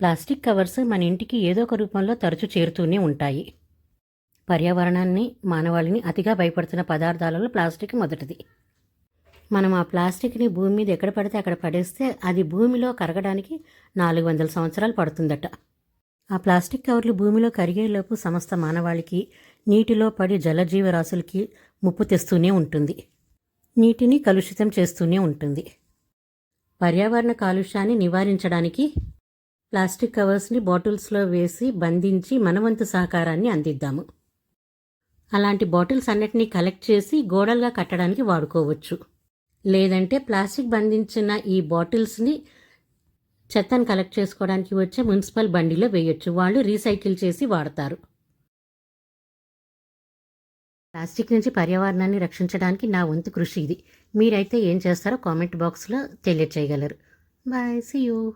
Plastic covers మన ఇంటికి ఏదో ఒక రూపంలో తరచూ చేరుతూనే ఉంటాయి. పర్యావరణాన్ని మానవాళిని అతిగా భయపడుతున్న పదార్థాలలో ప్లాస్టిక్ మొదటిది. మనం ఆ ప్లాస్టిక్ని భూమి మీద ఎక్కడ పడితే అక్కడ పడేస్తే అది భూమిలో కరగడానికి నాలుగు వందల సంవత్సరాలు పడుతుందట. ఆ ప్లాస్టిక్ కవర్లు భూమిలో కరిగేలోపు సమస్త మానవాళికి నీటిలో పడి జలజీవరాశులకి ముప్పు తెస్తూనే ఉంటుంది. నీటిని కలుషితం చేస్తూనే ఉంటుంది. పర్యావరణ కాలుష్యాన్ని నివారించడానికి ప్లాస్టిక్ కవర్స్ని బాటిల్స్లో వేసి బంధించి మనవంతు సహకారాన్ని అందిద్దాము. అలాంటి బాటిల్స్ అన్నిటినీ కలెక్ట్ చేసి గోడలుగా కట్టడానికి వాడుకోవచ్చు. లేదంటే ప్లాస్టిక్ బంధించిన ఈ బాటిల్స్ని చెత్తను కలెక్ట్ చేసుకోవడానికి వచ్చే మున్సిపల్ బండిలో వేయొచ్చు. వాళ్ళు రీసైకిల్ చేసి వాడతారు. ప్లాస్టిక్ నుంచి పర్యావరణాన్ని రక్షించడానికి నా వంతు కృషి ఇది. మీరైతే ఏం చేస్తారో కామెంట్ బాక్స్లో తెలియచేయగలరు. Bye see you